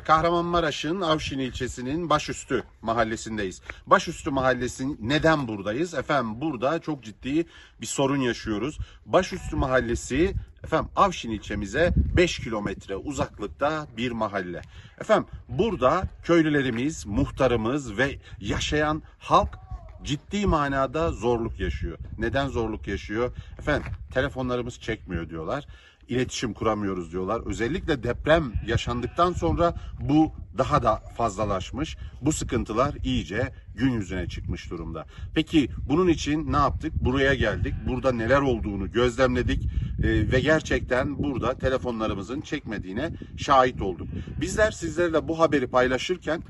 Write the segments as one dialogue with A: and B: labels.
A: Kahramanmaraş'ın Avşin ilçesinin Başüstü mahallesindeyiz. Başüstü mahallesi neden buradayız? Efendim burada çok ciddi bir sorun yaşıyoruz. Başüstü mahallesi efendim Avşin ilçemize 5 kilometre uzaklıkta bir mahalle. Efendim burada köylülerimiz, muhtarımız ve yaşayan halk ciddi manada zorluk yaşıyor. Neden zorluk yaşıyor? Efendim telefonlarımız çekmiyor diyorlar. İletişim kuramıyoruz diyorlar. Özellikle deprem yaşandıktan sonra bu daha da fazlalaşmış. Bu sıkıntılar iyice gün yüzüne çıkmış durumda. Peki bunun için ne yaptık? Buraya geldik. Burada neler olduğunu gözlemledik Ee, ve gerçekten burada telefonlarımızın çekmediğine şahit olduk. Bizler sizlerle bu haberi paylaşırken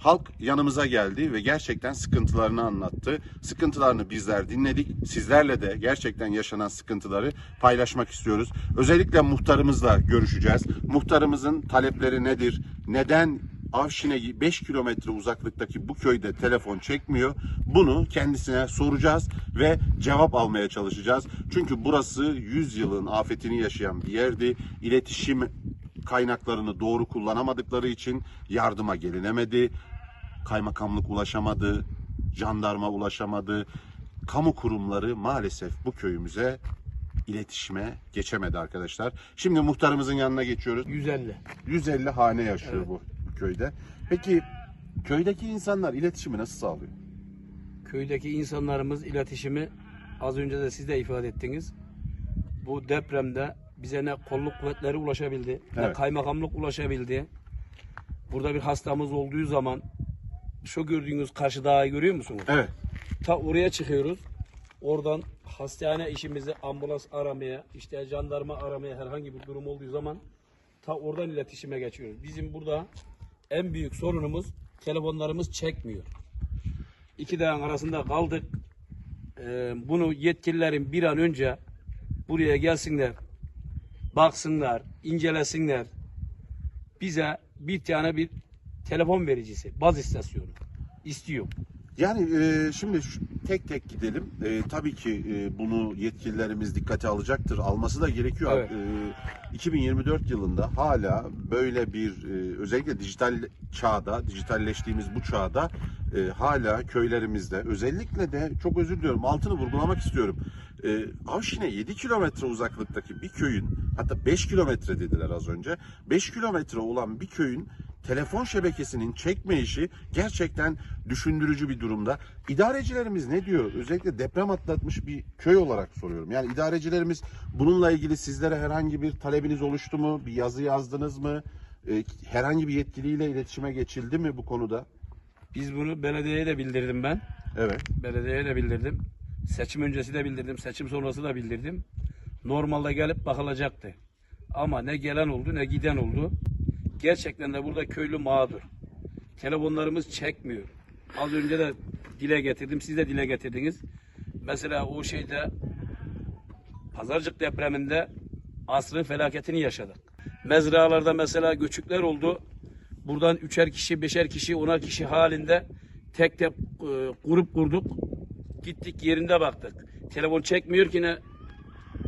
A: Halk yanımıza geldi ve gerçekten sıkıntılarını anlattı. Sıkıntılarını bizler dinledik. Sizlerle de gerçekten yaşanan sıkıntıları paylaşmak istiyoruz. Özellikle muhtarımızla görüşeceğiz. Muhtarımızın talepleri nedir? Neden Avşin'e 5 kilometre uzaklıktaki bu köyde telefon çekmiyor? Bunu kendisine soracağız ve cevap almaya çalışacağız. Çünkü burası 100 yılın afetini yaşayan bir yerdi. İletişim kaynaklarını doğru kullanamadıkları için yardıma gelinemedi. Kaymakamlık ulaşamadı, jandarma ulaşamadı. Kamu kurumları maalesef bu köyümüze iletişime geçemedi arkadaşlar. Şimdi muhtarımızın yanına geçiyoruz.
B: 150.
A: 150 hane yaşıyor bu, bu köyde. Peki köydeki insanlar iletişimi nasıl sağlıyor?
B: Köydeki insanlarımız iletişimi az önce de siz de ifade ettiniz. Bu depremde bize ne kolluk kuvvetleri ulaşabildi, ne
A: Evet.
B: kaymakamlık ulaşabildi. Burada bir hastamız olduğu zaman şu gördüğünüz karşı dağı görüyor musunuz?
A: Evet.
B: Ta oraya çıkıyoruz. Oradan hastane işimizi ambulans aramaya, işte jandarma aramaya herhangi bir durum olduğu zaman ta oradan iletişime geçiyoruz. Bizim burada en büyük sorunumuz telefonlarımız çekmiyor. İki dağın arasında kaldık. Ee, bunu yetkililerin bir an önce buraya gelsinler, baksınlar, incelesinler. Bize bir tane bir telefon vericisi, baz istasyonu istiyor.
A: Yani e, şimdi şu- tek tek gidelim. E, tabii ki e, bunu yetkililerimiz dikkate alacaktır. Alması da gerekiyor.
B: Evet.
A: E, 2024 yılında hala böyle bir e, özellikle dijital çağda, dijitalleştiğimiz bu çağda e, hala köylerimizde özellikle de çok özür diliyorum altını vurgulamak istiyorum. E, Avşin'e 7 kilometre uzaklıktaki bir köyün hatta 5 kilometre dediler az önce. 5 kilometre olan bir köyün telefon şebekesinin çekmeyişi gerçekten düşündürücü bir durumda. İdarecilerimiz ne diyor? Özellikle deprem atlatmış bir köy olarak soruyorum. Yani idarecilerimiz bununla ilgili sizlere herhangi bir talebiniz oluştu mu? Bir yazı yazdınız mı? Ee, herhangi bir yetkiliyle iletişime geçildi mi bu konuda?
B: Biz bunu belediyeye de bildirdim ben.
A: Evet.
B: Belediyeye de bildirdim. Seçim öncesi de bildirdim. Seçim sonrası da bildirdim. Normalde gelip bakılacaktı. Ama ne gelen oldu ne giden oldu. Gerçekten de burada köylü mağdur. Telefonlarımız çekmiyor. Az önce de dile getirdim. Siz de dile getirdiniz. Mesela o şeyde Pazarcık depreminde asrın felaketini yaşadık. Mezralarda mesela göçükler oldu. Buradan üçer kişi, beşer kişi, onar kişi halinde tek tek e, grup kurduk. Gittik yerinde baktık. Telefon çekmiyor ki ne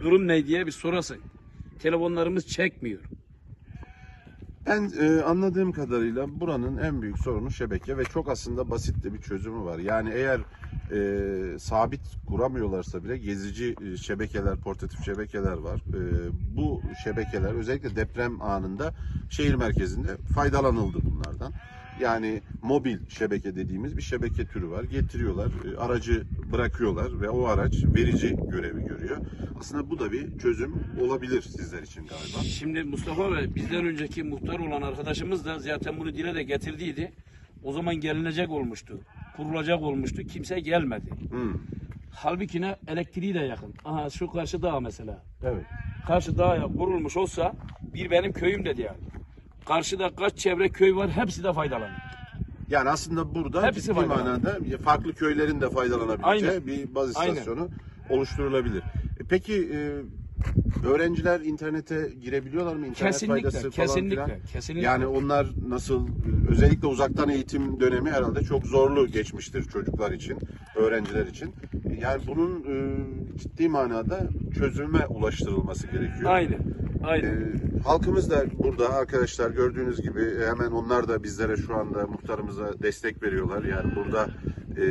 B: durum ne diye bir sorasın. Telefonlarımız çekmiyor.
A: Ben e, anladığım kadarıyla buranın en büyük sorunu şebeke ve çok aslında basit de bir çözümü var. Yani eğer e, sabit kuramıyorlarsa bile gezici e, şebekeler, portatif şebekeler var. E, bu şebekeler özellikle deprem anında şehir merkezinde faydalanıldı bunlardan. Yani mobil şebeke dediğimiz bir şebeke türü var. Getiriyorlar, e, aracı bırakıyorlar ve o araç verici görevi görüyor. Aslında bu da bir çözüm olabilir sizler için galiba.
B: Şimdi Mustafa Bey bizden önceki muhtar olan arkadaşımız da zaten bunu dile de getirdiydi. O zaman gelinecek olmuştu. Kurulacak olmuştu. Kimse gelmedi.
A: Hmm,
B: Halbuki ne elektriği de yakın. Aha şu karşı dağ mesela.
A: evet.
B: Karşı dağa kurulmuş olsa bir benim köyüm dedi yani. Karşıda kaç çevre köy var hepsi de faydalanır.
A: Yani aslında burada
B: Hepsi
A: ciddi
B: faydalanır.
A: manada farklı köylerin de faydalanabileceği
B: Aynen.
A: bir baz
B: Aynen.
A: istasyonu oluşturulabilir. E Peki e, öğrenciler internete girebiliyorlar mı? İnternet
B: Kesinlikle,
A: faydası falan
B: kesinlikle,
A: filan?
B: kesinlikle.
A: Yani onlar nasıl e, özellikle uzaktan eğitim dönemi herhalde çok zorlu geçmiştir çocuklar için, öğrenciler için. Yani bunun e, ciddi manada çözüme ulaştırılması gerekiyor.
B: Aynen. Aynen.
A: Ee, halkımız da burada arkadaşlar gördüğünüz gibi e, hemen onlar da bizlere şu anda muhtarımıza destek veriyorlar. Yani burada e,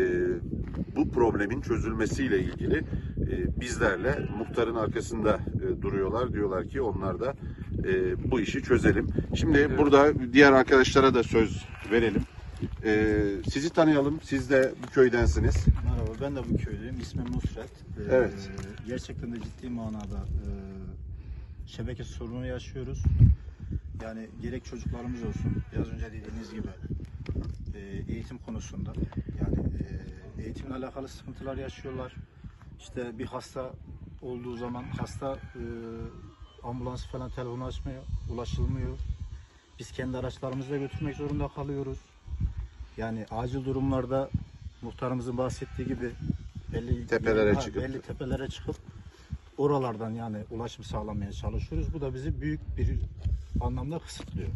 A: bu problemin çözülmesiyle ilgili e, bizlerle muhtarın arkasında e, duruyorlar. Diyorlar ki onlar da e, bu işi çözelim. Şimdi burada diğer arkadaşlara da söz verelim. E, sizi tanıyalım. Siz de bu köydensiniz.
C: Merhaba, ben de bu köydeyim. İsmim Nusret. Ee,
A: Evet.
C: Gerçekten de ciddi manada e, şebeke sorunu yaşıyoruz. Yani gerek çocuklarımız olsun, biraz önce dediğiniz gibi e, eğitim konusunda. Yani e, eğitimle alakalı sıkıntılar yaşıyorlar. İşte bir hasta olduğu zaman hasta e, ambulans falan telefonu açmıyor, ulaşılmıyor. Biz kendi araçlarımızla götürmek zorunda kalıyoruz. Yani acil durumlarda muhtarımızın bahsettiği gibi belli
A: Tepelere
C: ha,
A: çıkıp-
C: belli tepelere çıkıp oralardan yani ulaşım sağlamaya çalışıyoruz. Bu da bizi büyük bir anlamda kısıtlıyor.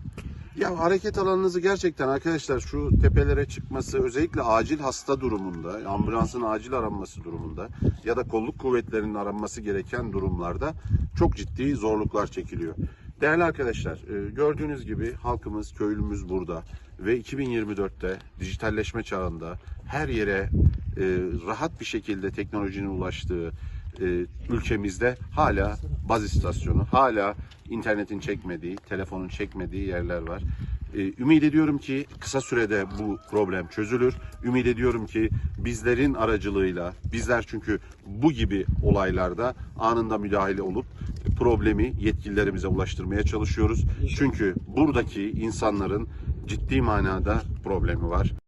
A: Ya hareket alanınızı gerçekten arkadaşlar şu tepelere çıkması özellikle acil hasta durumunda, ambulansın acil aranması durumunda ya da kolluk kuvvetlerinin aranması gereken durumlarda çok ciddi zorluklar çekiliyor. Değerli arkadaşlar, e, gördüğünüz gibi halkımız, köylümüz burada ve 2024'te dijitalleşme çağında her yere e, rahat bir şekilde teknolojinin ulaştığı e, ülkemizde hala baz istasyonu, hala internetin çekmediği, telefonun çekmediği yerler var. E, ümit ediyorum ki kısa sürede bu problem çözülür. Ümit ediyorum ki bizlerin aracılığıyla, bizler çünkü bu gibi olaylarda anında müdahale olup problemi yetkililerimize ulaştırmaya çalışıyoruz. Çünkü buradaki insanların ciddi manada problemi var.